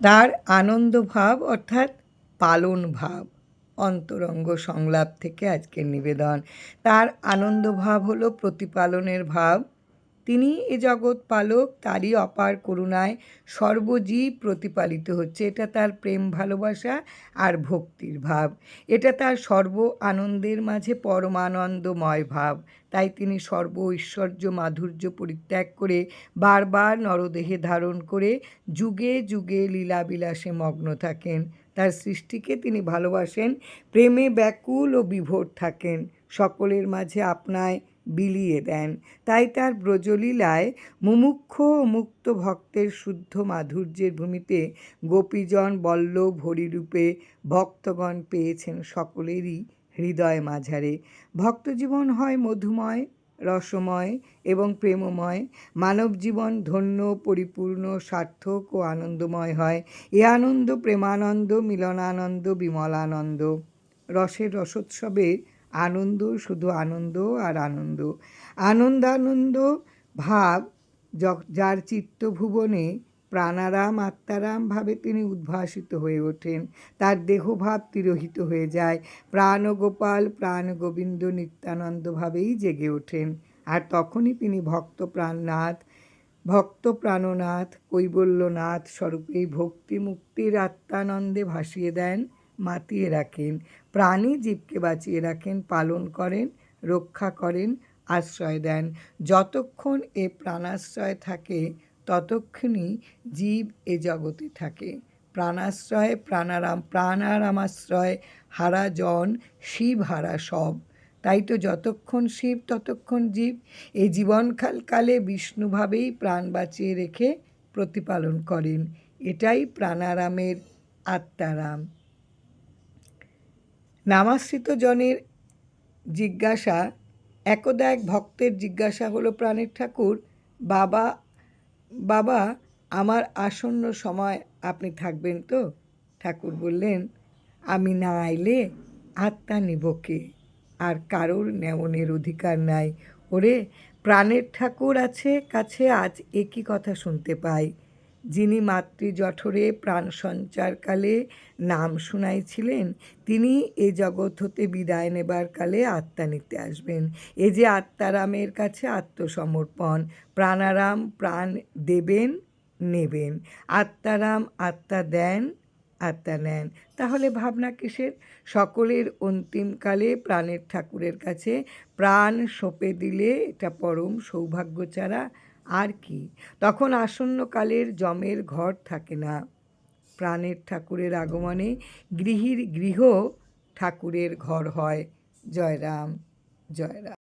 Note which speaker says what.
Speaker 1: তার আনন্দ ভাব অর্থাৎ পালন ভাব অন্তরঙ্গ সংলাপ থেকে আজকের নিবেদন। তার আনন্দ ভাব হলো প্রতিপালনের ভাব তিনি এ জগৎ পালক, তারই অপার করুণায় সর্বজীব প্রতিপালিত হচ্ছে। এটা তার প্রেম ভালোবাসা আর ভক্তির ভাব। এটা তার সর্ব আনন্দের মাঝে পরমানন্দময় ভাব। তাই তিনি সর্ব ঐশ্বর্য মাধুর্য পরিত্যাগ করে বারবার নরদেহে ধারণ করে যুগে যুগে লীলাবিলাসে মগ্ন থাকেন। তার সৃষ্টিকে তিনি ভালোবাসেন, প্রেমে ব্যাকুল ও বিভোর থাকেন। সকলের মাঝে আপনায় বিলিয়ে দেন। তাই তার ব্রজলীলায় মুমুক্ষ মুক্ত ভক্তের শুদ্ধ মাধুর্যের ভূমিতে গোপীজন বল্লভ হরিরূপে ভক্তগণ পেয়েছেন সকলেরই হৃদয় মাঝারে। ভক্তজীবন হয় মধুময়, রসময় এবং প্রেমময়। মানব জীবন ধন্য, পরিপূর্ণ, সার্থক ও আনন্দময় হয়। এ আনন্দ প্রেমানন্দ, মিলনানন্দ, বিমলানন্দ। রসের রসোৎসবে আনন্দ, শুধু আনন্দ আর আনন্দ। আনন্দানন্দ ভাব যার চিত্তভুবনে প্রাণারাম, আত্মারাম ভাবে তিনি উদ্ভাসিত হয়ে ওঠেন। তার দেহভাব তিরোহিত হয়ে যায়। প্রাণগোপাল প্রাণ গোবিন্দ নিত্যানন্দ ভাবেই জেগে ওঠেন। আর তখনই তিনি ভক্ত প্রাণনাথ ভক্ত প্রাণনাথ, কৈবল্যনাথ স্বরূপে ভক্তি মুক্তির আত্মানন্দে ভাসিয়ে দেন। মাতিয়ে রাখেন। প্রাণী জীবকে বাঁচিয়ে রাখেন, পালন করেন, রক্ষা করেন, আশ্রয় দেন। যতক্ষণ এ প্রাণাশ্রয় থাকে, ততক্ষণই জীব এ জগতে থাকে। প্রাণাশ্রয়, প্রাণারাম, প্রাণারামাশ্রয়, হারা জন, শিব, হারা সব। তাই তো যতক্ষণ শিব, ততক্ষণ জীব। এই জীবনকাল কালে বিষ্ণুভাবেই প্রাণ বাঁচিয়ে রেখে প্রতিপালন করেন। এটাই প্রাণারামের আত্মারাম। নামাশ্রিত জনের জিজ্ঞাসা, একদা এক ভক্তের জিজ্ঞাসা হলো, প্রাণের ঠাকুর, বাবা বাবা, আমার আসন্ন সময় আপনি থাকবেন তো? ঠাকুর বললেন, আমি না আইলে আত্মা নিব কে? আর কারোর নেমনের অধিকার নাই। ওরে, প্রাণের ঠাকুর আছে, কাছে আজ একই কথা শুনতে পাই। যিনি মাতৃ জঠরে প্রাণ সঞ্চারকালে নাম শুনাইছিলেন, তিনি এ জগৎ হতে বিদায় নেবার কালে আত্মা নিতে আসবেন। এ যে আত্মারামের কাছে আত্মসমর্পণ, প্রাণারাম প্রাণ দেবেন, নেবেন। আত্মারাম আত্মা দেন, আত্মা নেন। তাহলে ভাবনা কিসের? সকলের অন্তিমকালে প্রাণের ঠাকুরের কাছে প্রাণ সঁপে দিলে এটা পরম সৌভাগ্য ছাড়া আর কি? তখন আসন্নকালের জমের ঘর থাকে না। প্রাণের ঠাকুরের আগমনে গৃহীর গৃহ ঠাকুরের ঘর হয়। জয়রাম জয়রাম।